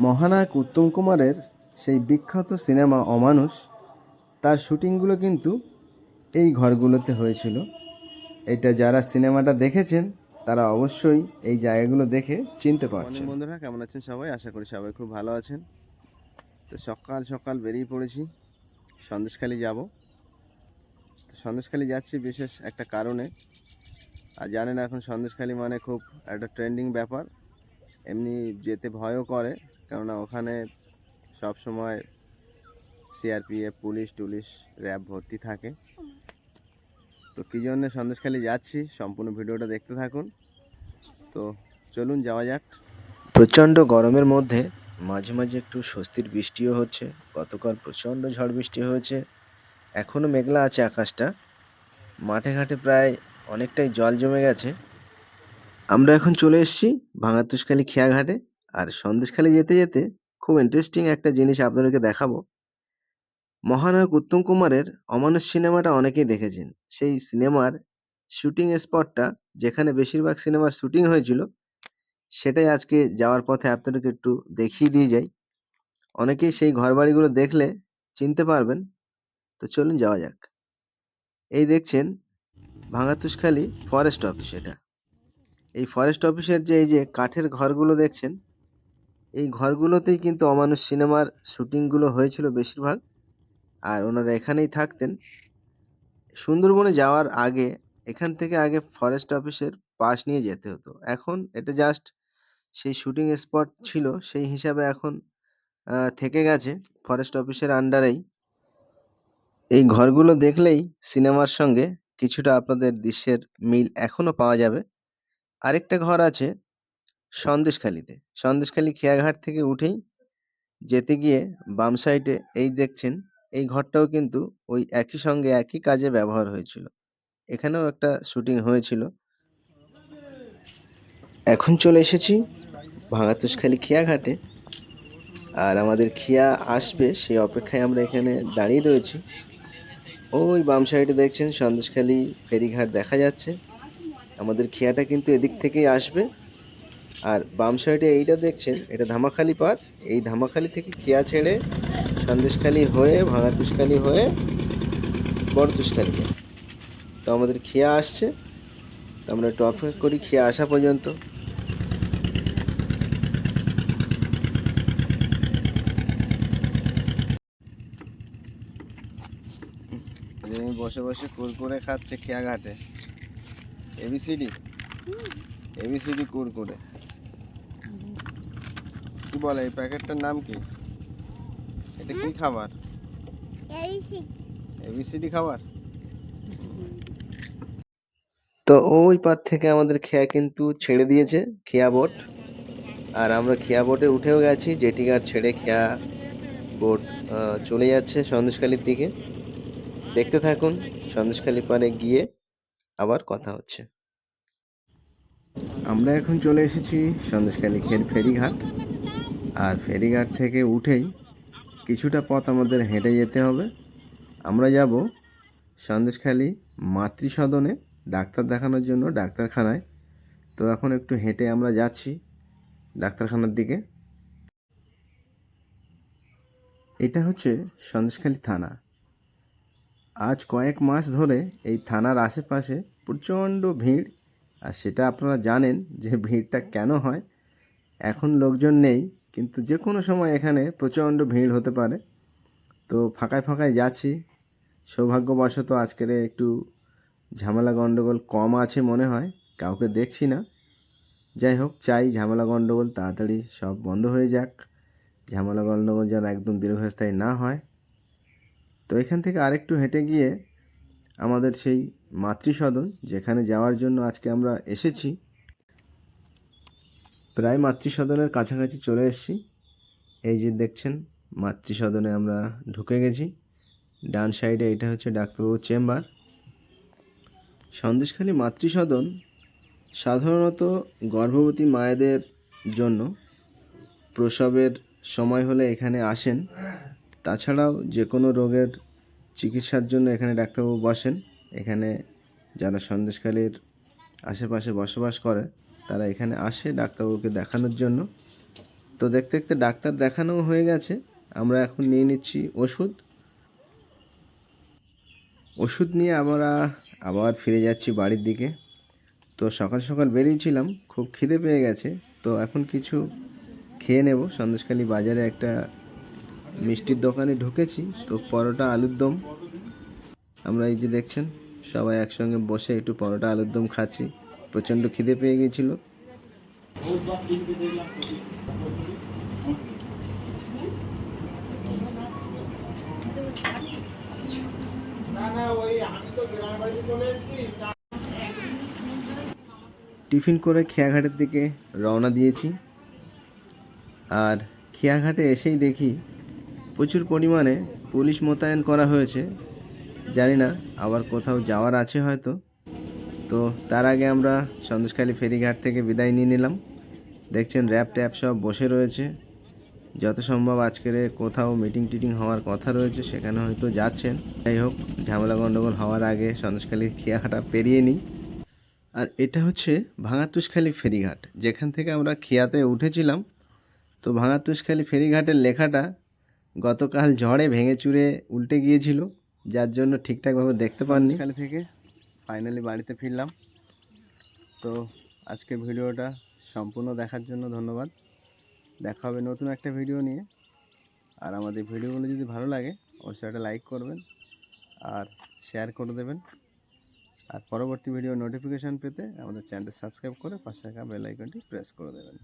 মহানায়ক উত্তম কুমারের সেই বিখ্যাত সিনেমা অমানুষ তার শুটিংগুলো কিন্তু এই ঘরগুলোতে হয়েছিল। এটা যারা সিনেমাটা দেখেছেন তারা অবশ্যই এই জায়গাগুলো দেখে চিনতে পারছেন। বন্ধুরা কেমন আছেন সবাই? আশা করি সবাই খুব ভালো আছেন। তো সকাল সকাল বেরিয়ে পড়েছি সন্দেশখালি যাব। তো সন্দেশখালি যাচ্ছি বিশেষ একটা কারণে। আর জানেন এখন সন্দেশখালি মানে খুব একটা ট্রেন্ডিং ব্যাপার। এমনি যেতে ভয়ও করে কেননা ওখানে সব সময় সিআরপিএফ পুলিশ টুলিশ, র্যাব ভর্তি থাকে। তো কী জন্য সন্দেশখালি যাচ্ছি, সম্পূর্ণ ভিডিওটা দেখতে থাকুন। তো চলুন যাওয়া যাক। প্রচণ্ড গরমের মধ্যে মাঝে মাঝে একটু স্বস্তির বৃষ্টিও হচ্ছে, গতকাল প্রচণ্ড ঝড় বৃষ্টি হয়েছে, এখনও মেঘলা আছে আকাশটা। মাঠে ঘাটে প্রায় অনেকটাই জল জমে গেছে। আমরা এখন চলে এসেছি ভাঙাতুশখালী খেয়াঘাটে। আর সন্দেশখালি যেতে যেতে খুব ইন্টারেস্টিং একটা জিনিস আপনাদেরকে দেখাবো। মহানায়ক উত্তম কুমারের অমানুষ সিনেমাটা অনেকেই দেখেছেন। সেই সিনেমার শুটিং স্পটটা যেখানে বেশিরভাগ সিনেমার শুটিং হয়েছিল, সেটাই আজকে যাওয়ার পথে আপনাদেরকে একটু দেখিয়ে দিয়ে যাই। অনেকেই সেই ঘরবাড়িগুলো দেখলে চিনতে পারবেন। তো চলুন যাওয়া যাক। এই দেখছেন ভাঙাতুশখালী ফরেস্ট অফিস এটা। এই ফরেস্ট অফিসের যে, এই যে কাঠের ঘরগুলো দেখছেন এই ঘরগুলোতেই কিন্তু অমানুষ সিনেমার শুটিংগুলো হয়েছিল বেশিরভাগ। আর ওনারা এখানেই থাকতেন। সুন্দরবনে যাওয়ার আগে, এখান থেকে আগে ফরেস্ট অফিসের পাশ নিয়ে যেতে হতো। এখন এটা জাস্ট সেই শুটিং স্পট ছিল, সেই হিসাবে এখন থেকে গেছে ফরেস্ট অফিসের আন্ডারেই এই ঘরগুলো দেখলেই সিনেমার সঙ্গে কিছুটা আপনাদের দৃশ্যের মিল এখনও পাওয়া যাবে। আরেকটা ঘর আছে সন্দেশখালিতে। সন্দেশখালি খেয়াঘাট থেকে উঠেই যেতে গিয়ে বাম সাইডে এই দেখছেন, এই ঘরটাও কিন্তু ওই একই সঙ্গে একই কাজে ব্যবহার হয়েছিল। এখানেও একটা শুটিং হয়েছিল। এখন চলে এসেছি ভাঙাতুশখালী খেয়াঘাটে। আর আমাদের খেয়া আসবে সেই অপেক্ষায় আমরা এখানে দাঁড়িয়ে রয়েছি। ওই বাম সাইডে দেখছেন সন্দেশখালী ফেরিঘাট দেখা যাচ্ছে। আমাদের খেয়াটা কিন্তু এদিক থেকেই আসবে। আর বাম সাইডে এইটা দেখছেন, এটা ধামাখালি পার এই ধামাখালি থেকে খেয়া ছেড়ে সন্দেশখালি হয়ে ভাঙাতুশখালি হয়ে বড়তুশখালি যায় তো আমাদের খেয়া আসছে। তো আমরা একটু অপেক্ষা করি খেয়া আসা পর্যন্ত। বসে বসে কুরকুরে খাচ্ছে খেয়া ঘাটে এবিসিডি এবিসিডি কুরকুরে। কি বলে এই প্যাকেটটার নাম কি? এটা কি খাবার? এবিসিডি খাবার? তো ওই পার থেকে আমাদের খেয়া কিন্তু ছেড়ে দিয়েছে খেয়া বোট। আর আমরা খেয়া বোটে উঠেও গেছি জেটি ঘাট ছেড়ে খেয়া বোট চলে যাচ্ছে সন্দেশখালির দিকে। দেখতে থাকুন সন্দেশখালি পারে গিয়ে আবার কথা হচ্ছে। আমরা এখন চলে এসেছি সন্দেশখালি খের ফেরিঘাট। আর ফেরিঘাট থেকে উঠেই কিছুটা পথ আমাদের হেঁটে যেতে হবে। আমরা যাব সন্দেশখালি মাতৃসদনে ডাক্তার দেখানোর জন্য ডাক্তারখানায়। তো এখন একটু হেঁটে আমরা যাচ্ছি ডাক্তারখানার দিকে। এটা হচ্ছে সন্দেশখালি থানা। আজ কয়েক মাস ধরে এই থানার আশেপাশে প্রচণ্ড ভিড়। আর সেটা আপনারা জানেন যে ভিড়টা কেন হয়। এখন লোকজন নেই। কিন্তু যে কোনো সময় এখানে প্রচণ্ড ভিড় হতে পারে। তো ফাঁকায় ফাঁকায় যাচ্ছি। সৌভাগ্যবশত আজকের একটু ঝামেলা গণ্ডগোল কম আছে মনে হয়, কাউকে দেখছি না। যাই হোক, চাই ঝামেলা গণ্ডগোল তাড়াতাড়ি সব বন্ধ হয়ে যাক। ঝামেলা গণ্ডগোল যেন একদম দীর্ঘস্থায়ী না হয়। তো এখান থেকে আরেকটু হেঁটে গিয়ে আমাদের সেই মাতৃসদন, যেখানে যাওয়ার জন্য আজকে আমরা এসেছি। প্রায় মাতৃসদনের কাছাকাছি চলে এসেছি। এই যে দেখছেন, মাতৃসদনে আমরা ঢুকে গেছি। ডান সাইডে এটা হচ্ছে ডাক্তারবাবুর চেম্বার। সন্দেশখালী মাতৃসদন সাধারণত গর্ভবতী মায়েদের জন্য প্রসবের সময় হলে এখানে আসেন। তাছাড়াও যে কোনো রোগের চিকিৎসার জন্য এখানে ডাক্তারবাবু বসেন। এখানে যারা সন্দেশখালীর আশেপাশে বসবাস করে তারা এখানে আসে ডাক্তারবাবুকে দেখানোর জন্য। তো দেখতে দেখতে ডাক্তার দেখানোও হয়ে গেছে। আমরা এখন নিয়ে নিচ্ছি ওষুধ। ওষুধ নিয়ে আমরা আবার ফিরে যাচ্ছি বাড়ির দিকে। তো সকাল সকাল বেরিয়েছিলাম, খুব খিদে পেয়ে গেছে। তো এখন কিছু খেয়ে নেব। সন্দেশখালী বাজারে একটা মিষ্টির দোকানে ঢুকেছি। তো পরোটা, আলুর দম। আমরা এই যে দেখছেন, সবাই একসঙ্গে বসে একটু পরোটা, আলুর দম খাচ্ছি। প্রচণ্ড খিদে পেয়ে গিয়েছিল টিফিন করে খেয়াঘাটের দিকে রওনা দিয়েছি। আর খেয়াঘাটে এসেই দেখি প্রচুর পরিমাণে পুলিশ মোতায়েন করা হয়েছে। জানি না আবার কোথাও যাওয়ার আছে হয়তো। তো তার আগে আমরা সন্দেশখালী ফেরিঘাট থেকে বিদায় নিয়ে নিলাম। দেখছেন র্যাপ ট্যাপ সব বসে রয়েছে। যত সম্ভব আজকের কোথাও মিটিং টিটিং হওয়ার কথা রয়েছে, সেখানে হয়তো যাচ্ছেন। যাই হোক, ঝামেলা গণ্ডগোল হওয়ার আগে সন্দেশখালী খেয়াঘাটা পেরিয়ে নিই। আর এটা হচ্ছে ভাঙাতুশখালী ফেরিঘাট। যেখান থেকে আমরা খিয়াতে উঠেছিলাম, তো ভাঙাতুশখালী ফেরিঘাটের লেখাটা গতকাল ঝড়ে ভেঙে চুরে উল্টে গিয়েছিল, যার জন্য ঠিকঠাকভাবে দেখতে পাননি। খালি থেকে ফাইনালি বাড়িতে ফিরলাম। তো আজকের ভিডিওটা সম্পূর্ণ দেখার জন্য ধন্যবাদ। দেখা হবে নতুন একটা ভিডিও নিয়ে। আর আমাদের ভিডিওগুলো যদি ভালো লাগে, অবশ্যই একটা লাইক করবেন আর শেয়ার করে দেবেন। আর পরবর্তী ভিডিও নোটিফিকেশান পেতে আমাদের চ্যানেলটি সাবস্ক্রাইব করে পাশে থাকা বেল আইকনটি প্রেস করে দেবেন।